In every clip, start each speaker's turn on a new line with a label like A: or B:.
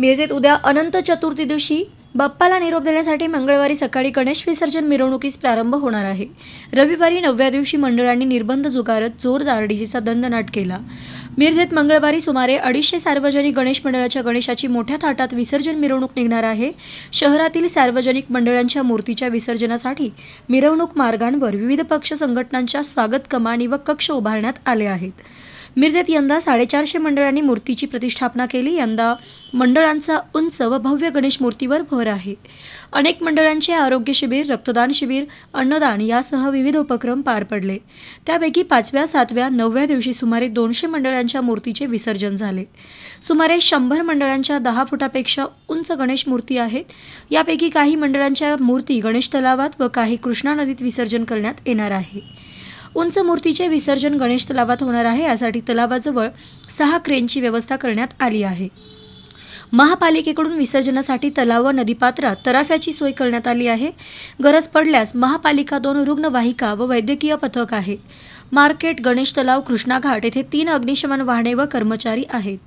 A: मिरजेत उद्या अनंत चतुर्थी दिवशी बाप्पाला निरोप देण्यासाठी मंगळवारी सकाळी गणेश विसर्जन मिरवणुकीस प्रारंभ होणार आहे. रविवारी नवव्या दिवशी मंडळांनी निर्बंध झुगारत जोरदार डीजेचा दंडनाट केला. मिरजेत मंगळवारी सुमारे अडीचशे सार्वजनिक गणेश मंडळाच्या गणेशाची मोठ्या थाटात विसर्जन मिरवणूक निघणार आहे. शहरातील सार्वजनिक मंडळांच्या मूर्तीच्या विसर्जनासाठी मिरवणूक मार्गांवर विविध पक्ष संघटनांच्या स्वागत कमानी व कक्ष उभारण्यात आले आहेत. मिरजेत यंदा साडेचारशे मंडळांनी मूर्तीची प्रतिष्ठापना केली. यंदा मंडळांचा उंच व भव्य गणेश मूर्तीवर भर आहे. अनेक मंडळांचे आरोग्य शिबिर रक्तदान शिबिर अन्नदान यासह विविध उपक्रम पार पडले. त्यापैकी पाचव्या सातव्या नवव्या दिवशी सुमारे दोनशे मंडळांच्या मूर्तीचे विसर्जन झाले. सुमारे शंभर मंडळांच्या दहा फुटापेक्षा उंच गणेश मूर्ती आहेत. यापैकी काही मंडळांच्या मूर्ती गणेश तलावात व काही कृष्णा नदीत विसर्जन करण्यात येणार आहे. उंच मूर्तीचे विसर्जन गणेश तलावात होणार आहे यासाठी तलावाजवळ सहा क्रेनची व्यवस्था करण्यात आली आहे. महापालिकेकडून विसर्जनासाठी तलाव व नदीपात्रात तराफ्याची सोय करण्यात आली आहे. गरज पडल्यास महापालिका दोन रुग्णवाहिका व वैद्यकीय पथक आहे. मार्केट गणेश तलाव कृष्णाघाट येथे तीन अग्निशमन वाहने व कर्मचारी आहेत.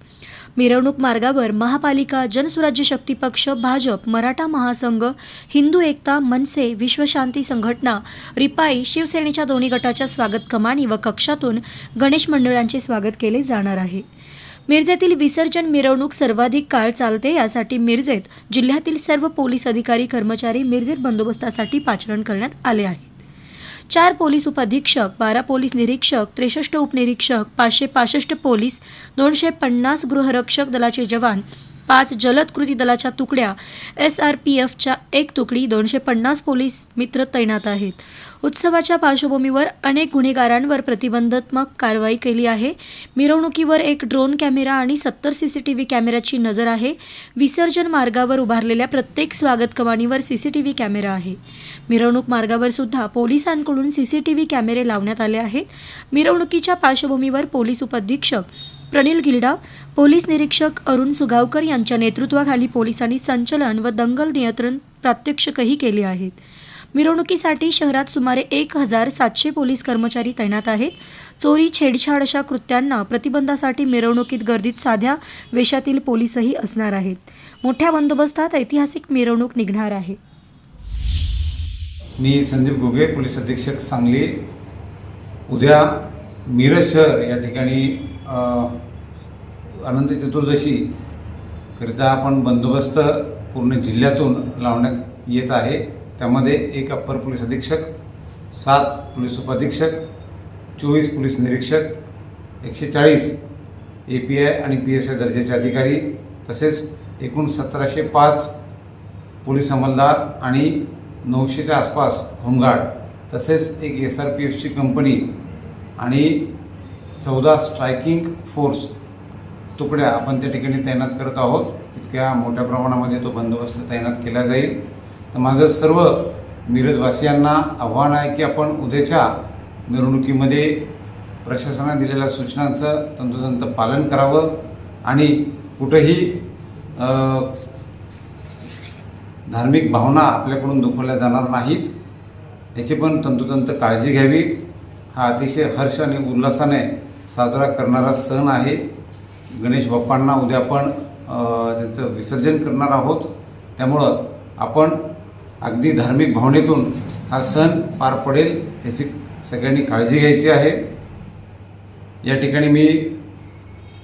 A: मिरवणूक मार्गावर महापालिका जनसुराज्य शक्ती पक्ष भाजप मराठा महासंघ हिंदू एकता मनसे विश्वशांती संघटना रिपाई शिवसेनेच्या दोन्ही गटाच्या स्वागत कमानी व कक्षातून गणेश मंडळांचे स्वागत केले जाणार आहे. मिरजेतील विसर्जन मिरवणूक सर्वाधिक काळ चालते यासाठी मिरजेत जिल्ह्यातील सर्व पोलीस अधिकारी कर्मचारी मिरजेत बंदोबस्तासाठी पाचरण करण्यात आले आहेत. चार पोलीस उपअधीक्षक बारा पोलीस निरीक्षक त्रेसष्ट उपनिरीक्षक पाचशे पासष्ट पोलीस दोनशे पन्नास गृहरक्षक दलाचे जवान पाच जलद कृती दलाच्या तुकड्या एस आर पी एफच्या एक तुकडी दोनशे पन्नास पोलीस मित्र तैनात आहेत. उत्सवाच्या पार्श्वभूमीवर अनेक गुन्हेगारांवर प्रतिबंधात्मक कारवाई केली आहे. मिरवणुकीवर एक ड्रोन कॅमेरा आणि सत्तर सी सी टी व्ही कॅमेऱ्याची नजर आहे. विसर्जन मार्गावर उभारलेल्या प्रत्येक स्वागत कमानीवर C C T V camera आहे. मिरवणूक मार्गावर सुद्धा पोलिसांकडून सी सी टी व्ही कॅमेरे लावण्यात आले आहेत. मिरवणुकीच्या पार्श्वभूमीवर पोलीस उपअधीक्षक प्रनिल गिल्डा पोलीस निरीक्षक अरुण सुगावकर यांच्या नेतृत्वाखाली पोलिसांनी संचलन व दंगल नियंत्रण प्रात्यक्षिकही केले आहेत. मिरवणुकीसाठी शहरात सुमारे एक हजार सातशे पोलीस कर्मचारी तैनात आहेत. चोरी छेडछाड अशा कृत्यांना प्रतिबंधासाठी मिरवणुकीत गर्दीत साध्या वेशातील पोलीसही असणार आहेत. मोठ्या बंदोबस्तात ऐतिहासिक मिरवणूक निघणार आहे.
B: मी संदीप घुगे पोलीस अधीक्षक सांगली. उद्या मिरज शहर या ठिकाणी अनंत चतुर्दशी करिता आपण बंदोबस्त पूर्ण जिल्ह्यातून लावण्यात येत आहे. त्यामध्ये एक अप्पर पोलीस अधीक्षक सात पोलीस उपाधीक्षक चोवीस पोलीस निरीक्षक एकशे चाळीस ए पी आय आणि पी एस आय दर्जाचे अधिकारी तसेच एकूण सतराशे पाच पोलीस अंमलदार आणि नऊशेच्या आसपास होमगार्ड तसेच एक एस आर पी एफची कंपनी आणि चौदा स्ट्रायकिंग फोर्स तुकड्या आपण त्या ठिकाणी तैनात करत आहोत. इतक्या मोठ्या प्रमाणामध्ये तो बंदोबस्त तैनात केला जाईल. तर माझं सर्व मिरजवासियांना आव्हान आहे की आपण उद्याच्या मिरवणुकीमध्ये प्रशासनाने दिलेल्या सूचनांचं तंतोतंत पालन करावं आणि कुठंही धार्मिक भावना आपल्याकडून दुखवल्या जाणार नाहीत याची पण तंतोतंत काळजी घ्यावी. हा अतिशय हर्ष आणि उल्हासाने साजरा करणारा सण आहे. गणेश बाप्पांना उद्या आपण त्यांचं विसर्जन करणार आहोत. त्यामुळं आपण अगदी धार्मिक भावनेतून हा सण पार पडेल याची सगळ्यांनी काळजी घ्यायची आहे. या ठिकाणी मी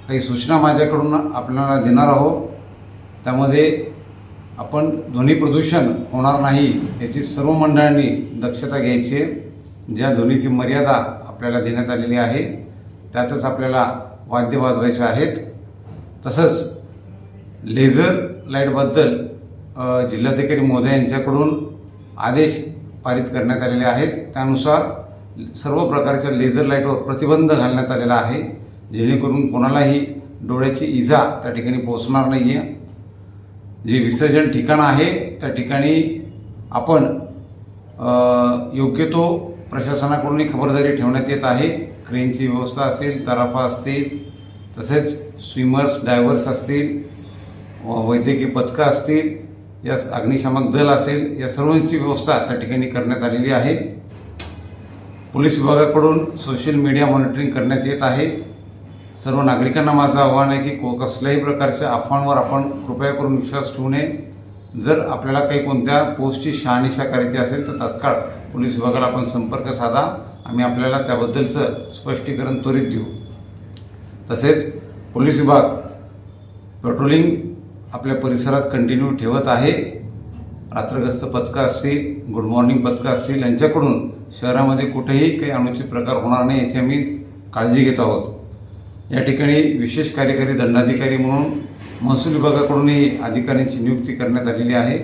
B: काही सूचना माझ्याकडून आपल्याला देणार आहोत. त्यामध्ये आपण ध्वनी प्रदूषण होणार नाही याची सर्व मंडळांनी दक्षता घ्यायची आहे. ज्या ध्वनीची मर्यादा आपल्याला देण्यात आलेली आहे त्यातच आपल्याला वाद्य वाजवायचे आहेत. तसंच लेझर लाईटबद्दल जिल्हाधिकारी महोदय यांच्याकडून आदेश पारित करण्यात आलेले आहेत. त्यानुसार सर्व प्रकारच्या लेझर लाईटवर प्रतिबंध घालण्यात आलेला आहे. जेणेकरून कोणालाही डोळ्याची इजा त्या ठिकाणी पोचणार नाही आहे जे विसर्जन ठिकाण आहे त्या ठिकाणी आपण योग्य तो प्रशासनाकडूनही खबरदारी ठेवण्यात येत आहे. क्रेनची व्यवस्था असेल तराफा असतील तसेच स्विमर्स डायव्हर्स असतील वैद्यकीय पथकं असतील या अग्निशामक दल असेल या सर्वांची व्यवस्था त्या ठिकाणी करण्यात आलेली आहे. पोलीस विभागाकडून सोशल मीडिया मॉनिटरिंग करण्यात येत आहे. सर्व नागरिकांना माझं आव्हान आहे की को कसल्याही प्रकारच्या अफवांवर आपण कृपया करून विश्वास ठेवू नये. जर आपल्याला काही कोणत्या पोस्टची शहानिशा करायची असेल तर तात्काळ पोलीस विभागाला आपण संपर्क साधा. आम्ही आपल्याला त्याबद्दलचं स्पष्टीकरण त्वरित देऊ. तसेच पोलीस विभाग पेट्रोलिंग आपल्या परिसरात कंटिन्यू ठेवत आहे. रात्रग्रस्त पथकं असतील गुड मॉर्निंग पथकं असतील यांच्याकडून शहरामध्ये कुठेही काही अनुचित प्रकार होणार नाही याची आम्ही काळजी घेत आहोत. या ठिकाणी विशेष कार्यकारी दंडाधिकारी म्हणून महसूल विभागाकडूनही अधिकाऱ्यांची नियुक्ती करण्यात आलेली आहे.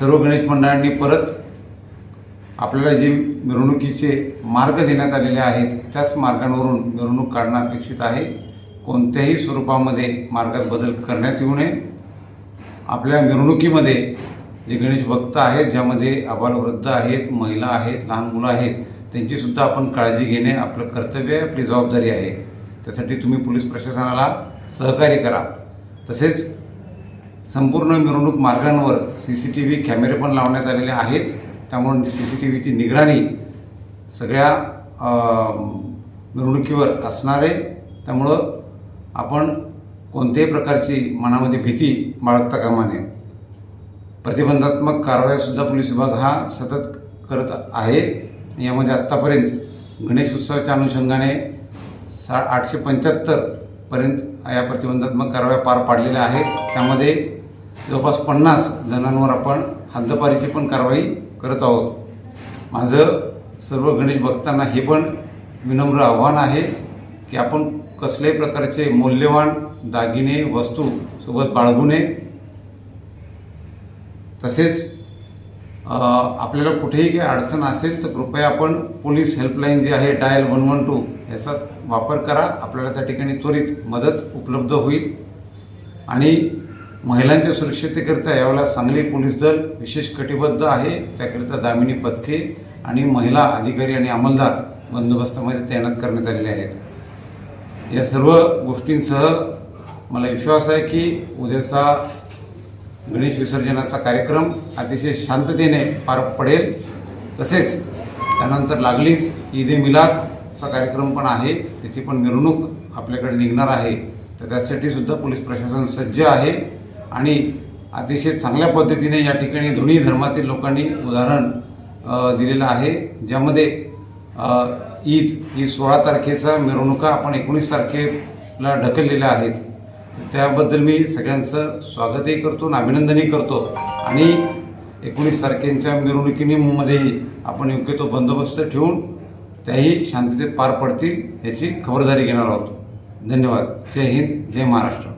B: सर्व गणेश मंडळांनी परत आपल्याला जे मिरवणुकीचे मार्ग देण्यात आलेले आहेत त्याच मार्गांवरून मिरवणूक काढणं अपेक्षित आहे. कोणत्याही स्वरूपामध्ये मार्गात बदल करण्यात येऊ नये. आपल्या मिरवणुकीमध्ये जे गणेश भक्त आहेत ज्यामध्ये आबालवृद्ध आहेत महिला आहेत लहान मुलं आहेत त्यांचीसुद्धा आपण काळजी घेणे आपलं कर्तव्य आहे आपली जबाबदारी आहे. त्यासाठी तुम्ही पोलीस प्रशासनाला सहकार्य करा. तसेच संपूर्ण मिरवणूक मार्गांवर सी सी टी व्ही कॅमेरे पण लावण्यात आलेले आहेत. त्यामुळे सी सी टी व्हीची निगराणी सगळ्या मिरवणुकीवर असणार आहे त्यामुळं आपण कोणत्याही प्रकारची मनामध्ये भीती बाळगता कामा नये. प्रतिबंधात्मक कारवाईसुद्धा पोलीस विभाग हा सतत करत आहे. यामध्ये आत्तापर्यंत गणेश उत्सवाच्या अनुषंगाने सा आठशे पंच्याहत्तरपर्यंत या प्रतिबंधात्मक कारवाया पार पाडलेल्या आहेत. त्यामध्ये जवळपास पन्नास जणांवर आपण हद्दपारीची पण कारवाई करत आहोत. माझं सर्व गणेश भक्तांना हे पण विनम्र आव्हान आहे की आपण कसल्याही प्रकारचे मौल्यवान दागिने वस्तू सोबत बाळगू नये. तसेच आपल्याला कुठेही काही अडचण असेल तर कृपया आपण पोलीस हेल्पलाईन जी आहे डायल वन वन टू याचा वापर करा. आपल्याला त्या ठिकाणी त्वरित मदत उपलब्ध होईल. आणि महिलांच्या सुरक्षिततेकरिता यावेळेला सांगली पोलीस दल विशेष कटिबद्ध आहे. त्याकरिता दामिनी पथके आणि महिला अधिकारी आणि अंमलदार बंदोबस्तामध्ये तैनात करण्यात आलेले आहेत. या सर्व गोष्टींसह मला विश्वास आहे की उद्याचा गणेश विसर्जनाचा कार्यक्रम अतिशय शांततेने पार पडेल. तसेच त्यानंतर लागलीच ईद ए मिलादचा कार्यक्रम पण आहे. त्याची पण मिरवणूक आपल्याकडे निघणार आहे. तर त्यासाठी सुद्धा पोलीस प्रशासन सज्ज आहे. आणि अतिशय चांगल्या पद्धतीने या ठिकाणी दोन्ही धर्मातील लोकांनी उदाहरण दिलेलं आहे. ज्यामध्ये ईद ही सोळा तारखेचा मिरवणुका आपण एकोणीस तारखेला ढकललेल्या आहेत. त्याबद्दल मी सगळ्यांचं स्वागतही करतो आणि अभिनंदनही करतो. आणि एकोणीस तारखेच्या मिरवणुकीमध्येही आपण योग्य तो बंदोबस्त ठेवून त्याही शांततेत पार पडतील याची खबरदारी घेणार आहोत. धन्यवाद. जय हिंद जय महाराष्ट्र.